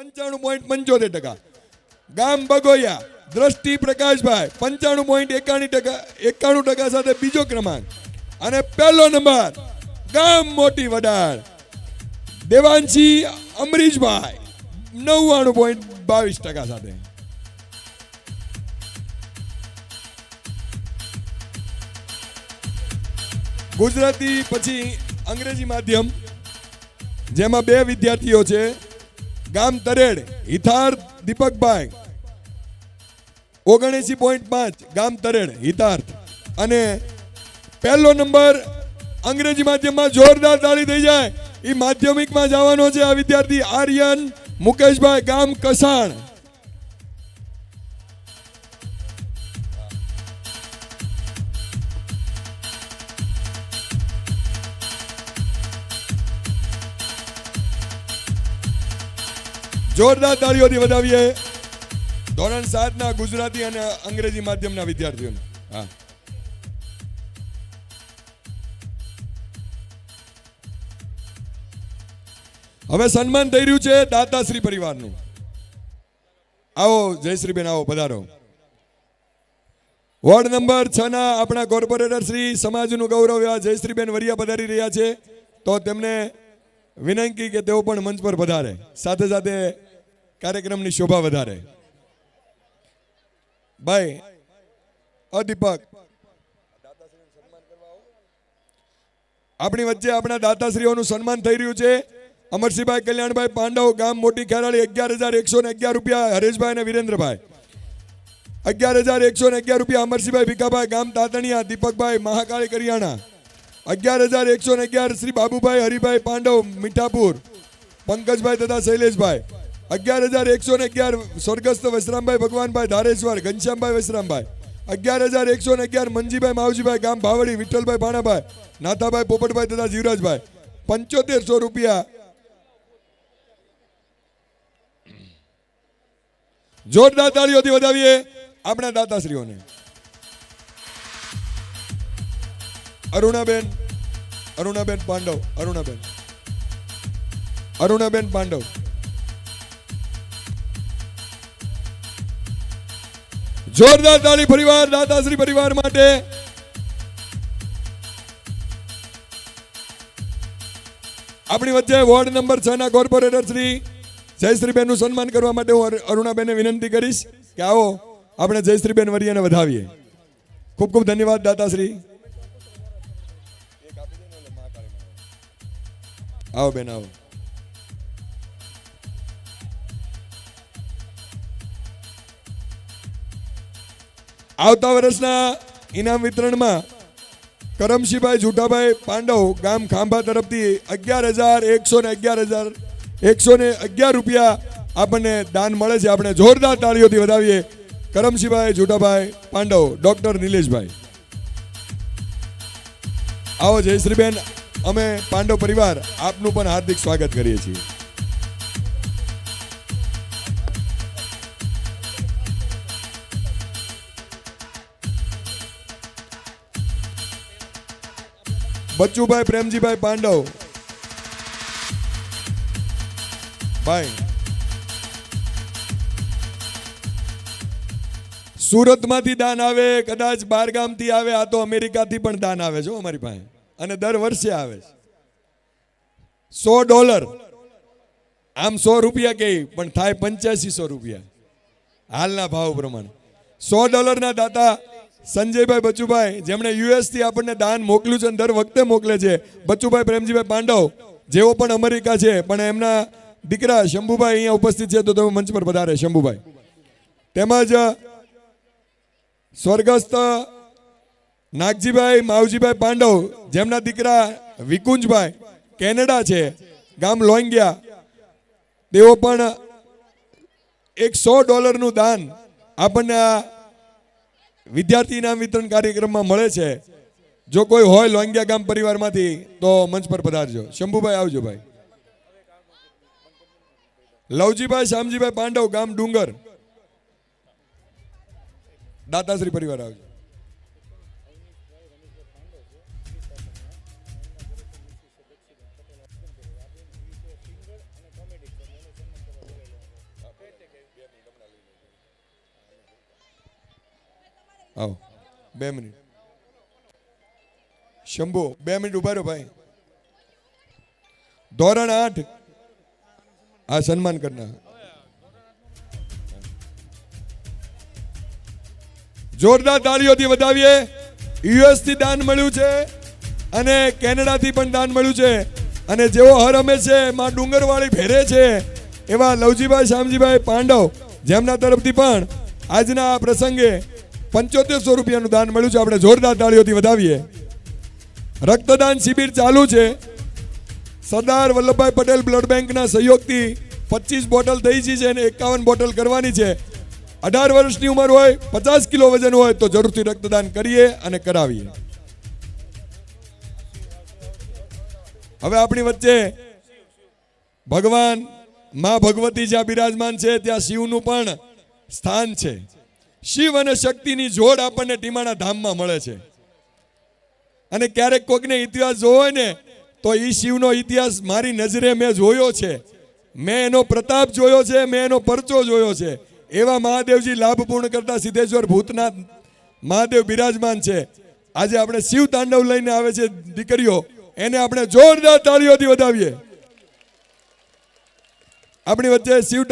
પંચાણું પોઈન્ટ પંચોતેર ટકા. ગામ બગોયા, દ્રષ્ટિ પ્રકાશભાઈ, પંચાણું પોઈન્ટ એકાણું ટકા એકાણું ટકા સાથે બીજો ક્રમાંક. અને પહેલો નંબર, ગામ મોટી વડાળ. દેવાંશી અમરીશભાઈ, નવ્વાણું પોઈન્ટ બાવીસ ટકા સાથે. ગુજરાતી પછી અંગ્રેજી માધ્યમ, જેમાં બે વિદ્યાર્થીઓ છે ગામ તરેડ હિથાર દીપકભાઈ. ઓગણએસી પોઈન્ટ પાંચ, ગામ તરેડ હિતાર્થ અને પહેલો નંબર અંગ્રેજી માધ્યમમાં જોરદાર તાળી થઈ જાય. એ માધ્યમિકમાં જવાનો છે આ વિદ્યાર્થી આર્યન મુકેશભાઈ, ગામ કસાણ. જોરદાર તાળીઓથી વધાવીએ. ધોરણ સાતના ગુજરાતી અને અંગ્રેજી માધ્યમના વિદ્યાર્થીઓને. હા. હવે સન્માન થઈ રહ્યું છે દાતાશ્રી પરિવારનું. આવો, જયશ્રીબેન, આવો, પધારો. વોર્ડ નંબર છ ના આપણા કોર્પોરેટર શ્રી સમાજનું ગૌરવ એવા જયશ્રીબેન વરિયા પધારી રહ્યા છે. તો તેમને વિનંતી કે તેઓ પણ મંચ પર પધારે. સાથે સાથે કાર્યક્રમની શોભા વધારે. ભાઈ અદીપક આપણી વચ્ચે આપણા દાતાશ્રીઓનું સન્માન થઈ રહ્યું છે. અમરસિંહભાઈ કલ્યાણભાઈ પાંડવ ગામ મોટી ખેરાળી અગિયાર હજાર એકસો ને અગિયાર રૂપિયા હરેશભાઈ અને વિરેન્દ્રભાઈ. અગિયાર હજાર એકસો ને અગિયાર રૂપિયા અમરસિંહભાઈ ભીખાભાઈ ગામ તાતણિયા, દીપકભાઈ મહાકાળી કરિયાણા અગિયાર હજાર એકસો ને અગિયાર શ્રી બાબુભાઈ હરિભાઈ પાંડવ મીઠાપુર. પંકજભાઈ તથા શૈલેષભાઈ. અગિયાર હજાર એકસો ને અગિયાર સ્વર્ગસ્થ વસરામભાઈ ભગવાનભાઈ ધારેશ્વર, ઘનશ્યામભાઈ વસરામભાઈ અગિયાર હજાર એકસો ને અગિયાર મનજીભાઈ માવજીભાઈ ગામ ભાવડી વિઠ્ઠલભાઈ ભાણાભાઈ, નાથાભાઈ પોપટભાઈ તથા જીવરાજભાઈ. પંચોતેરસો રૂપિયા. જોરદાર તાળીઓથી વધાવીએ આપણા દાતાશ્રીઓને. અરુણાબેન અરુણાબેન પાંડવ, અરુણાબેન. અરુણાબેન પાંડવ. જોરદાર તાળી પરિવાર, દાતાશ્રી પરિવાર માટે. આપણી વચ્ચે વોર્ડ નંબર છ ના કોર્પોરેટર શ્રી જયશ્રીબેનનું સન્માન કરવા માટે હું અરુ- અરુણાબેનને વિનંતી કરીશ કે આવો, આપણે જયશ્રીબેન વરિયાને વધાવીએ. ખૂબ ખૂબ ધન્યવાદ, દાતાશ્રી. આવો બેન, આવો. આવતા વર્ષના ઇનામ વિતરણમાં કરમશીભાઈ જુઠાભાઈ પાંડવ ગામ ખાંભા તરફથી અગિયાર હજાર એકસો ને અગિયાર હજાર એકસો ને અગિયાર રૂપિયા આપણને દાન મળે છે. આપણે જોરદાર તાળીઓથી વધાવીએ. કરમશીભાઈ જુઠાભાઈ પાંડવ, ડોક્ટર નિલેશભાઈ. આવો જયશ્રીબેન અમે પાંડવ પરિવાર આપનું પણ હાર્દિક સ્વાગત કરીએ છીએ. બચ્ચુભાઈ, પ્રેમજીભાઈ પાંડવ. ભાઈ સુરતમાંથી દાન આવે, કદાચ બારગામથી આવે, આ તો અમેરિકાથી પણ દાન આવે છે અમારી પાસે. અને દર વર્ષે આવે છે. સો ડોલર. આમ સો રૂપિયા કે પણ થાય પંચ્યાસી સો રૂપિયા. હાલના ભાવ પ્રમાણે. સો ડોલરના દાતા સંજયભાઈ બચુભાઈ, જેમણે યુએસથી આપણને દાન મોકલ્યું છે અને દર વખતે મોકલે છે. બચુભાઈ પ્રેમજીભાઈ પાંડવ, જેઓ પણ અમેરિકા છે, પણ એમના દીકરા શંભુભાઈ અહીંયા ઉપસ્થિત છે, તો તમે મંચ પર વધારે શંભુભાઈ. તેમજ સ્વર્ગસ્થ નાગજીભાઈ માવજીભાઈ પાંડવ, જેમના દીકરા વિકુંજભાઈ કેનેડા છે, ગામ લોંગિયા. તેઓ પણ એક સો ડોલરનું દાન આપણને આ વિદ્યાર્થી ઇનામ વિતરણ કાર્યક્રમમાં મળે છે. જો કોઈ હોય લોંગિયા ગામ પરિવારમાંથી, તો મંચ પર પધારજો. શંભુભાઈ, આવજો ભાઈ. લવજીભાઈ, શ્યામજીભાઈ પાંડવ, ગામ ડુંગર. દાતાશ્રી પરિવાર, આવજો. આવો. બે મિનિટ. શંભુ, બે મિનિટ ઊભા રહ્યો ભાઈ. ધોરણ આઠ. આ સન્માન કરનાર. જોરદાર તાળીઓથી વધાવીએ. યુએસથી દાન મળ્યું છે અને કેનેડાથી પણ દાન મળ્યું છે. અને જેવો હર છે માં ડુંગરવાળી ફેરે છે, એવા લવજીભાઈ, શ્યામજીભાઈ પાંડવ, જેમના તરફથી પણ આજના આ પ્રસંગે પંચોતેરસો રૂપિયાનું દાન મળ્યું છે. આપણે જોરદાર તાળીઓથી વધાવીએ. રક્તદાન શિબિર ચાલુ છે. સરદાર વલ્લભભાઈ પટેલ બ્લડ બેંકના સહયોગથી પચીસ બોટલ થઈ છે અને એકાવન બોટલ કરવાની છે. અઢાર વર્ષની ઉંમર હોય, પચાસ કિલો વજન હોય તો જરૂરથી રક્તદાન કરીએ અને કરાવીએ. હવે આપણી વચ્ચે ભગવાન મા ભગવતી જ્યાં બિરાજમાન છે. ત્યાં શિવનું પણ સ્થાન છે. શિવ અને શક્તિની જોડ આપણને ટીમાણા ધામમાં મળે છે. અને ક્યારેક કોઈકને ઇતિહાસ જોવો ને, તો એ શિવનો ઇતિહાસ મારી નજરે મેં જોયો છે. મેં એનો પ્રતાપ જોયો છે, મેં એનો પરચો જોયો છે. એવા મહાદેવજી લાભ પૂર્ણ કરતા સિદ્ધેશ્વર ભૂતનાથ મહાદેવ બિરાજમાન છે. આજે આપણે શિવ તાંડવ લઈને આવે છે દીકરીઓ, એને આપણે જોરદાર તાળીઓથી વધાવીએ. આપણી વચ્ચે શિવ